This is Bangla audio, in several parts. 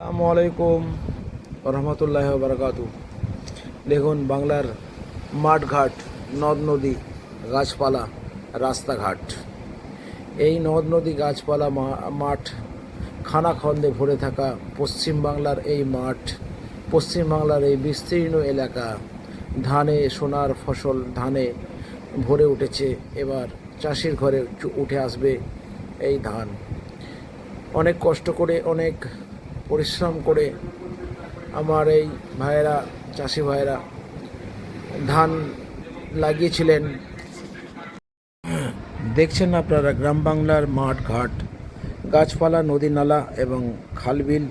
আসসালামু আলাইকুম রহমতুল্লাহ বারকাতু দেখুন, বাংলার মাঠঘাট, নদ নদী, গাছপালা, রাস্তাঘাট। এই নদ নদী, গাছপালা মাঠ খানাখন্দে ভরে থাকা পশ্চিম বাংলার এই মাঠ, পশ্চিম বাংলার এই বিস্তীর্ণ এলাকা, ধানে, সোনার ফসল, ধানে ভরে উঠেছে। এবার চাষির ঘরে উঠে আসবে এই ধান। অনেক কষ্ট করে, অনেক পরিশ্রম করে আমার এই ভাইয়েরা, চাষি ভাইয়েরা ধান লাগিয়েছিলেন। দেখছেন আপনারা গ্রাম বাংলার মাঠ ঘাট, গাছপালা, নদী নালা এবং খালবিল,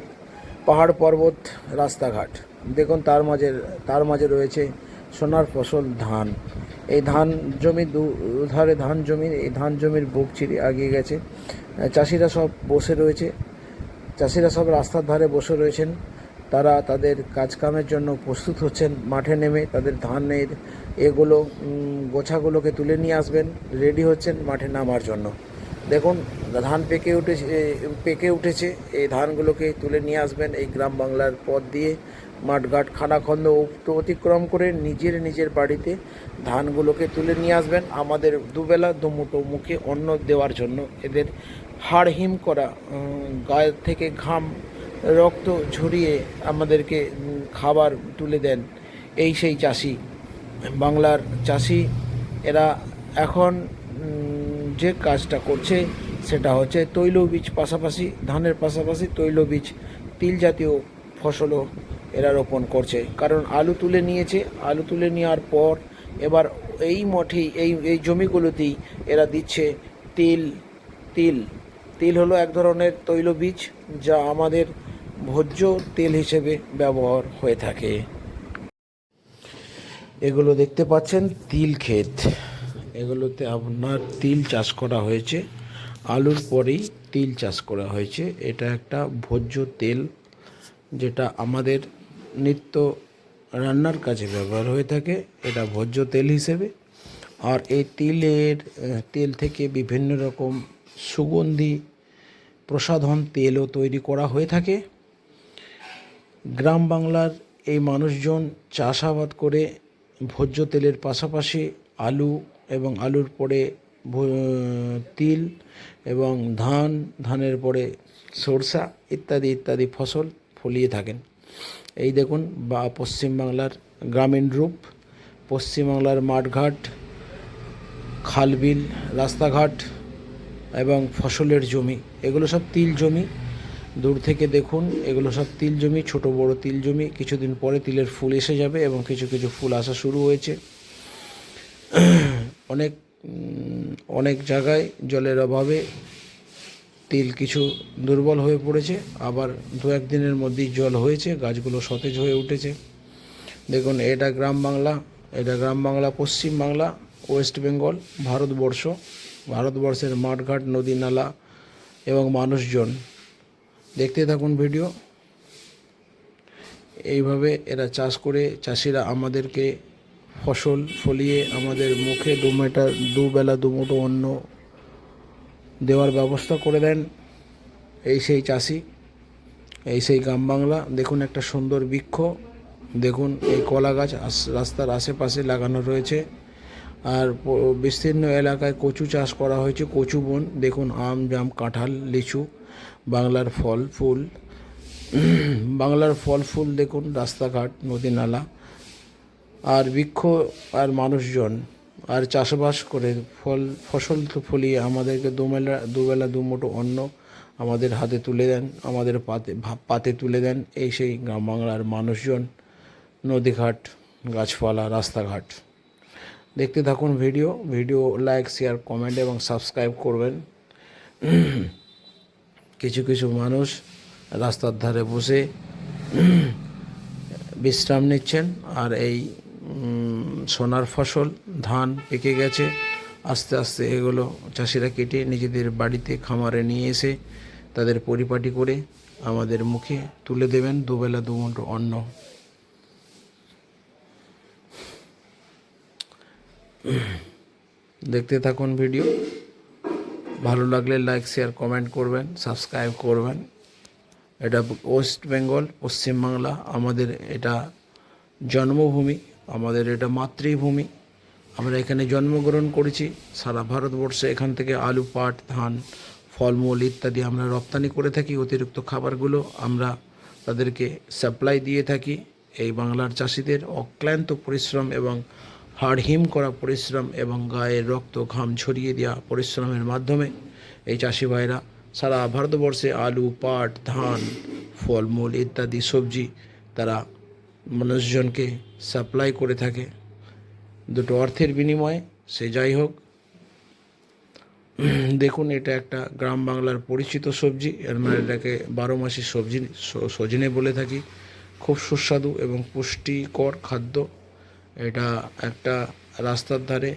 পাহাড় পর্বত, রাস্তাঘাট। দেখুন তার মাঝে তার মাঝে রয়েছে সোনার ফসল ধান। এই ধান জমি দুধারে ধান জমি, এই ধান জমির বুক চিরে আগিয়ে গেছে। চাষিরা সব বসে রয়েছে। চাষিরা সব রাস্তার ধারে বসে রয়েছেন। তারা তাদের কাজকামের জন্য প্রস্তুত হচ্ছেন। মাঠে নেমে তাদের ধানের এগুলো গোছাগুলোকে তুলে নিয়ে আসবেন। রেডি হচ্ছেন মাঠে নামার জন্য। দেখুন, ধান পেকে উঠেছে পেকে উঠেছে। এই ধানগুলোকে তুলে নিয়ে আসবেন এই গ্রাম বাংলার পথ দিয়ে। মাঠঘাট, খানাখন্দ অতিক্রম করে নিজের নিজের বাড়িতে ধানগুলোকে তুলে নিয়ে আসবেন। আমাদের দুবেলা দুমুটো মুখে অন্ন দেওয়ার জন্য এদের হাড় হিম করা গায়ের থেকে ঘাম, রক্ত ঝরিয়ে আমাদেরকে খাবার তুলে দেন এই সেই চাষি। বাংলার চাষি এরা এখন যে কাজটা করছে সেটা হচ্ছে তৈলবীজ পাশাপাশি, ধানের পাশাপাশি তৈলবীজ, তিল জাতীয় ফসলও এরা রোপণ করছে। কারণ আলু তুলে নিয়েছে। আলু তুলে নেওয়ার পর এবার এই মঠেই, এই এই জমিগুলোতেই এরা দিচ্ছে তিল তিল। তিল হলো এক ধরনের তৈলবীজ যা আমাদের ভোজ্য তেল হিসেবে ব্যবহার হয়ে থাকে। এগুলো দেখতে পাচ্ছেন, তিল ক্ষেত। এগুলোতে আপনার তিল চাষ করা হয়েছে। আলুর পরেই তিল চাষ করা হয়েছে। এটা একটা ভোজ্য তেল যেটা আমাদের নিত্য রান্নার কাজে ব্যবহার হয়ে থাকে। এটা ভোজ্য তেল হিসেবে। আর এই তিলের তেল থেকে বিভিন্ন রকম সুগন্ধি, প্রসাধন তেলও তৈরি করা হয়ে থাকে। গ্রাম বাংলার এই মানুষজন চাষাবাদ করে ভোজ্য তেলের পাশাপাশি আলু এবং আলুর পরে তিল এবং ধান, ধানের পরে সরষা ইত্যাদি ইত্যাদি ফসল ফলিয়ে থাকেন। এই দেখুন, বা পশ্চিমবাংলার গ্রামীণ রূপ, পশ্চিমবাংলার মাঠঘাট, খালবিল, রাস্তাঘাট এবং ফসলের জমি। এগুলো সব তিল জমি। দূর থেকে দেখুন, এগুলো সব তিল জমি, ছোট বড় তিল জমি। কিছুদিন পরে তিলের ফুল এসে যাবে এবং কিছু কিছু ফুল আসা শুরু হয়েছে। অনেক অনেক জায়গায় জলের অভাবে তিল কিছু দুর্বল হয়ে পড়েছে, আবার দু একদিনের মধ্যেই জল হয়েছে, গাছগুলো সতেজ হয়ে উঠেছে। দেখুন, এটা গ্রাম বাংলা, এটা গ্রাম বাংলা, পশ্চিম বাংলা, ওয়েস্ট বেঙ্গল, ভারতবর্ষ, ভারতবর্ষের মাঠঘাট, নদী নালা এবং মানুষজন। দেখতে থাকুন ভিডিও। এইভাবে এরা চাষ করে, চাষিরা আমাদেরকে ফসল ফলিয়ে আমাদের মুখে দু মেটার, দুবেলা, দুমুঠো অন্ন দেওয়ার ব্যবস্থা করে দেন এই সেই চাষি, এই সেই গ্রাম বাংলা। দেখুন একটা সুন্দর বৃক্ষ, দেখুন এই কলা গাছ রাস্তার আশেপাশে লাগানো রয়েছে। আর বিস্তীর্ণ এলাকায় কচু চাষ করা হয়েছে, কচু বন। দেখুন আম, জাম, কাঁঠাল, লিচু, বাংলার ফল, ফুল। বাংলার ফল, ফুল দেখুন, রাস্তাঘাট নদী নালা আর বৃক্ষ আর মানুষজন আর চাষবাস করে ফল, ফসল তো ফলিয়ে আমাদেরকে দুবেলা দুবেলা, দুমুঠো অন্ন আমাদের হাতে তুলে দেন, আমাদের পাতে পাতে তুলে দেন। এই সেই গ্রাম বাংলার মানুষজন, নদীঘাট, গাছপালা, রাস্তাঘাট। দেখতে থাকুন video video like share comment এবং সাবস্ক্রাইব করবেন। কিছু কিছু মানুষ রাস্তার ধারে বসে বিশ্রাম নিচ্ছেন আর এই সোনার ফসল, ধান পেকে গেছে। আস্তে আস্তে এগুলো চাষিরা কেটে নিজেদের বাড়িতে খামারে নিয়ে এসে তাদের পরিপাটি করে আমাদের মুখে তুলে দেবেন দুবেলা দুমুঠো অন্ন। দেখতে থাকুন ভিডিও। ভালো লাগলে লাইক, শেয়ার, কমেন্ট করবেন, সাবস্ক্রাইব করবেন। এটা ওয়েস্ট বেঙ্গল, পশ্চিমবাংলা। আমাদের এটা জন্মভূমি। আমাদের এটা মাতৃভূমি। আমরা এখানে জন্মগ্রহণ করেছি। সারা ভারতবর্ষে এখান থেকে আলু, পাট, ধান, ফলমূল ইত্যাদি আমরা রপ্তানি করে থাকি। অতিরিক্ত খাবারগুলো আমরা তাদেরকে সাপ্লাই দিয়ে থাকি। এই বাংলার চাষিদের অক্লান্ত পরিশ্রম এবং হাড়হিম করা পরিশ্রম এবং গায়ের রক্ত, ঘাম ছড়িয়ে দেওয়া পরিশ্রমের মাধ্যমে এই চাষি ভাইরা সারা ভারতবর্ষে আলু, পাট, ধান, ফলমূল ইত্যাদি সবজি তারা মানুষজনকে সাপ্লাই করে থাকে। দুটো অর্থের বিনিময়ে, সে যাই হোক। দেখুন, এটা একটা গ্রাম বাংলার পরিচিত সবজি। এর মানে এটাকে বারো মাসি সবজি, সজনে বলে থাকি। খুব সুস্বাদু এবং পুষ্টিকর খাদ্য। এটা একটা রাস্তার ধারে,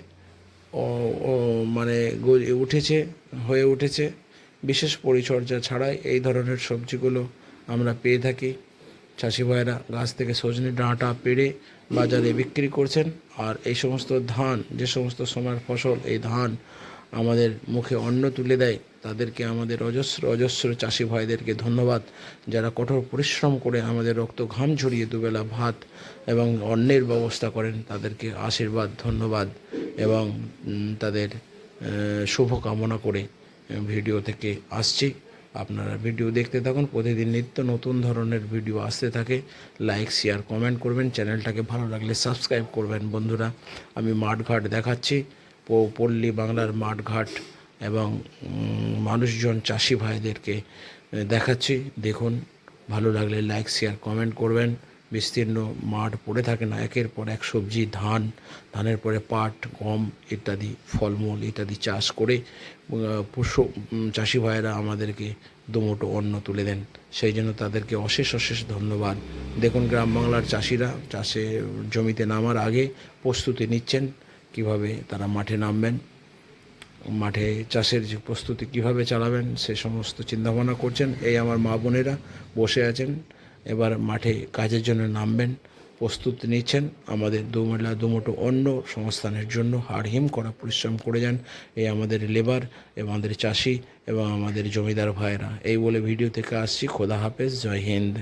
ও মানে উঠেছে, হয়ে উঠেছে। বিশেষ পরিচর্যা ছাড়াই এই ধরনের সবজিগুলো আমরা পেয়ে থাকি। চাষি ভাইয়েরা গাছ থেকে সজনে ডাঁটা পেড়ে বাজারে বিক্রি করছেন আর এই সমস্ত ধান, যে সমস্ত সময়ের ফসল এই ধান আমাদের মুখে অন্ন তুলে দেয়, তাদেরকে আমাদের অজস্র অজস্র চাষি ভাইদেরকে ধন্যবাদ। যারা কঠোর পরিশ্রম করে আমাদের রক্ত ঘাম ঝরিয়ে দুবেলা ভাত এবং অন্নের ব্যবস্থা করেন, তাদেরকে আশীর্বাদ, ধন্যবাদ এবং তাদের শুভকামনা করে ভিডিও থেকে আসছি। আপনারা ভিডিও দেখতে থাকুন, প্রতিদিন নিত্য নতুন ধরনের ভিডিও আসতে থাকে। লাইক শেয়ার কমেন্ট করবেন, চ্যানেলটাকে ভালো লাগলে সাবস্ক্রাইব করবেন বন্ধুরা। আমি মাঠঘাট দেখাচ্ছি পল্লী বাংলার মাঠঘাট এবং মানুষজন, চাষি ভাইদেরকে দেখাচ্ছি। দেখুন, ভালো লাগলে লাইক শেয়ার কমেন্ট করবেন। বিস্তীর্ণ মাঠ পড়ে থাকে না। একের পর এক সবজি, ধান, ধানের পরে পাট, গম ইত্যাদি, ফলমূল ইত্যাদি চাষ করে পশু চাষি ভাইয়েরা আমাদেরকে দুমোটো অন্ন তুলে দেন। সেই জন্য তাদেরকে অশেষ অশেষ ধন্যবাদ। দেখুন, গ্রাম বাংলার চাষিরা চাষে জমিতে নামার আগে প্রস্তুতি নিচ্ছেন কীভাবে তারা মাঠে নামবেন, মাঠে চাষের যে প্রস্তুতি কীভাবে চালাবেন, সে সমস্ত চিন্তাভাবনা করছেন। এই আমার মা বোনেরা বসে আছেন। এবার মাঠে কাজের জন্য নামবেন, প্রস্তুতি নিচ্ছেন। আমাদের দুমেলা দুমোটো অন্য সংস্থানের জন্য হাড়হিম করা পরিশ্রম করে যান এই আমাদের লেবার এবং আমাদের চাষি এবং আমাদের জমিদার ভাইয়েরা। এই বলে ভিডিও থেকে আসছি। খোদা হাফেজ। জয় হিন্দ।